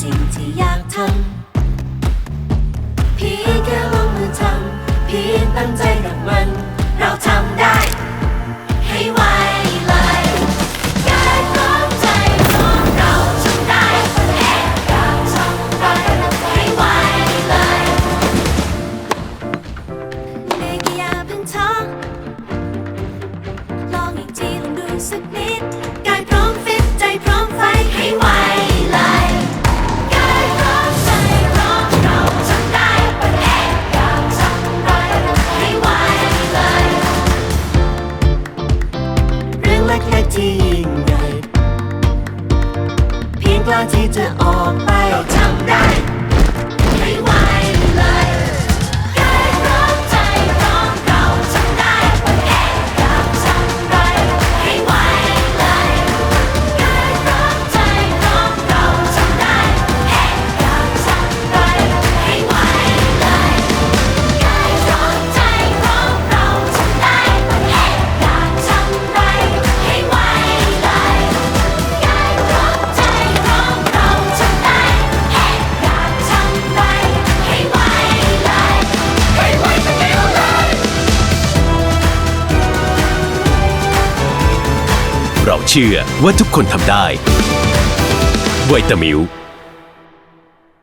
สิ่งที่อยากทำพียแค่ลงมือทำพียตั้งใจกับมัน เราทำได้ ให้ไวเลยกายพร้อมใจพร้อมเราทำได้แค่กาทำได้ให้ไวเลยเด็กอย่าเพิ่ท้อลองอีกทีลองดูสักนิด เรื่องเล็กๆที่ยิ่งใหญ่เพียงกล้าที่จะออกไปเราทำได้ เชื่อว่าทุกคนทำได้ไวตามิว